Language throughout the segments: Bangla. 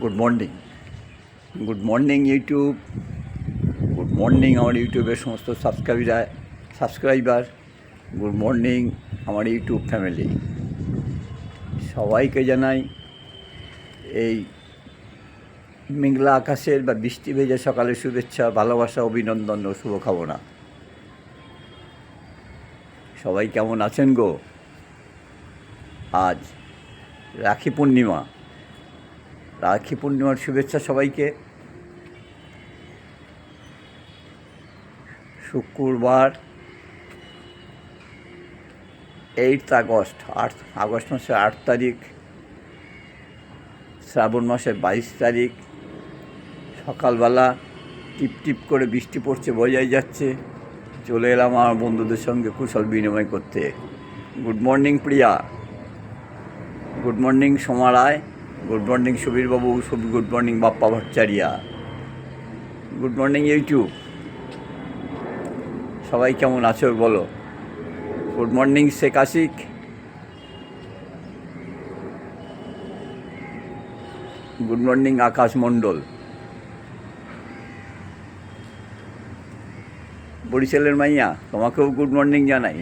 Good morning good morning YouTube good morning আমার ইউটিউবের সমস্ত সাবস্ক্রাইবার সাবস্ক্রাইবার গুড মর্নিং আমার ইউটিউব ফ্যামিলি সবাইকে জানাই এই মেঘলা আকাশের বা বৃষ্টি ভেজা সকালের শুভেচ্ছা, ভালোবাসা, অভিনন্দন ও শুভকামনা। সবাই কেমন আছেন গো? আজ রাখি পূর্ণিমা। রাখি পূর্ণিমার শুভেচ্ছা সবাইকে। শুক্রবার এইট আগস্ট, আট, আগস্ট মাসের আট তারিখ, শ্রাবণ মাসের বাইশ তারিখ, সকালবেলা টিপ টিপ করে বৃষ্টি পড়ছে, বোঝাই যাচ্ছে। চলে এলাম আমার বন্ধুদের সঙ্গে কুশল বিনিময় করতে। Good morning Priya. Good morning Soma Roy. Good morning সুবীরবাবু Subi good morning Bappa Bhattacharya good morning YouTube সবাই কেমন আছো বলো? Good morning Sheikh Ashiq good morning Akash Mondal বরিশালের মাইয়া, তোমাকেও গুড মর্নিং জানাই।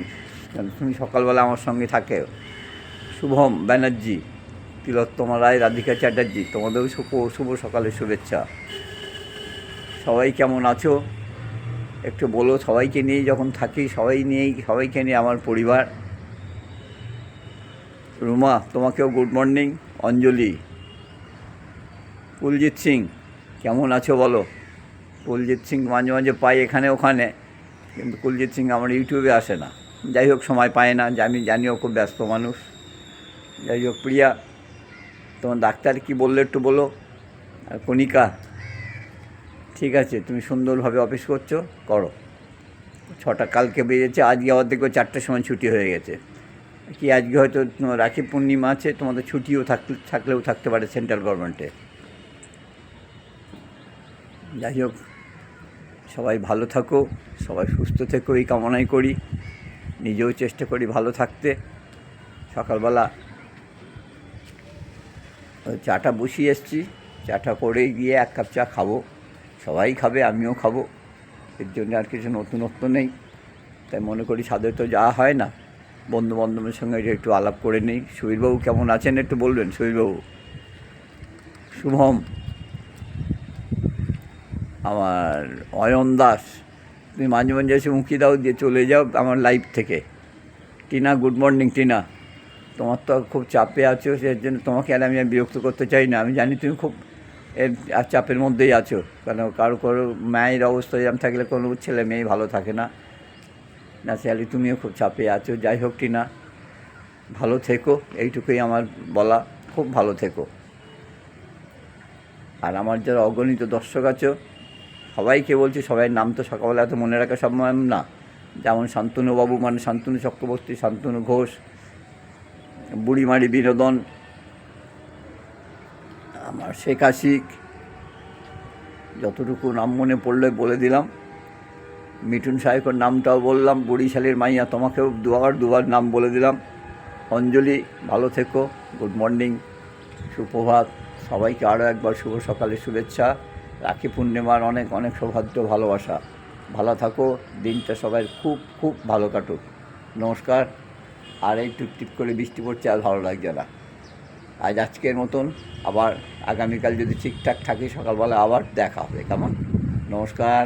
তুমি সকালবেলা আমার সঙ্গে থাকে শুভম ব্যানার্জি। তিলোত্তমা রায়, রাধিকা চ্যাটার্জি, তোমাদেরও শুভ শুভ সকালের শুভেচ্ছা। সবাই কেমন আছো? একটু বলো, সবাইকে নিয়ে যখন থাকি, সবাই নিয়েই, সবাইকে নিয়ে আমার পরিবার। রুমা, তোমাকেও গুড মর্নিং অঞ্জলি। কুলজিৎ সিং, কেমন আছো বলো? কুলজিৎ সিং মাঝে মাঝে পাই এখানে, ওখানে। কিন্তু কুলজিৎ সিং আমার ইউটিউবে আসে না। যাই হোক, সময় পায় না। আমি জানিও খুব ব্যস্ত মানুষ। যাই হোক, প্রিয়া তোমার ডাক্তার কি বলল একটু বলো? আর কণিকা, ঠিক আছে, তুমি সুন্দরভাবে অফিস করছ, করো। ছটা, কালকে বেরিয়েছে আজকে আবার দেখো চারটের সময় ছুটি হয়ে গেছে। কি আজকে হয়তো রাখি পূর্ণিমা আছে, তোমাদের ছুটিও থাকলে থাকলেও থাকতে পারে সেন্ট্রাল গভর্নমেন্টে। যাই হোক, সবাই ভালো থাকো, সবাই সুস্থ থেকো, এই কামনাই করি। নিজেও চেষ্টা করি ভালো থাকতে। সকালবেলা চাটা বসিয়ে এসছি। চাটা করে গিয়ে এক কাপ চা খাব। সবাই খাবে, আমিও খাব। এর জন্য আর কিছু নতুনত্ব নেই। তাই মনে করি সাদের তো যাওয়া হয় না। বন্ধু বান্ধবের সঙ্গে একটু আলাপ করে নিই। সুবীরবাবু কেমন আছেন একটু বলবেন? সুবীরবাবু শুভম। আমার অয়ন দাস। তুমি মাঝে মাঝে এসে মুখি দাও দিয়ে চলে যাও আমার লাইফ থেকে। Tina good morning Tina. তোমার তো খুব চাপে আছো, সেই জন্য তোমাকে আর আমি বিরক্ত করতে চাই না। আমি জানি তুমি খুব এর আর চাপের মধ্যেই আছো। কেন কারও কারও মায়ের অবস্থা এরকম থাকলে কোনো ছেলে মেয়ে ভালো থাকে না। ন্যাচারালি তুমিও খুব চাপে আছো, যাই হোক টিনা, ভালো থেকো, এইটুকুই আমার বলা, খুব ভালো থেকো। আর আমার যারা অগণিত দর্শক আছো, সবাইকে বলছি সবাই নাম তো সকালবেলা এত মনে রাখা সম্ভব না। যেমন শান্তনুবাবু মানে শান্তনু চক্রবর্তী, শান্তনু ঘোষ বুড়িমারি বিনোদন, আমার শেখ আশিক, যতটুকু নাম মনে পড়লে বলে দিলাম। মিঠুন সাহেবের নামটাও বললাম বরিশালের মাইয়া তোমাকেও দুবার দুবার নাম বলে দিলাম। অঞ্জলি, ভালো থেকো, গুড মর্নিং, সুপ্রভাত, সবাইকে আরও একবার শুভ সকালে শুভেচ্ছা। রাখি পূর্ণিমার অনেক অনেক সৌভাগ্য ভালোবাসা। ভালো থাকো, দিনটা সবাই খুব খুব ভালো কাটুক। নমস্কার। আর এই টিপ টিপ করে বৃষ্টি পড়ছে আর ভালো লাগছে না। আজ আজকের মতন আবার আগামীকাল যদি ঠিকঠাক থাকে সকালবেলা আবার দেখা হবে, কেমন? নমস্কার।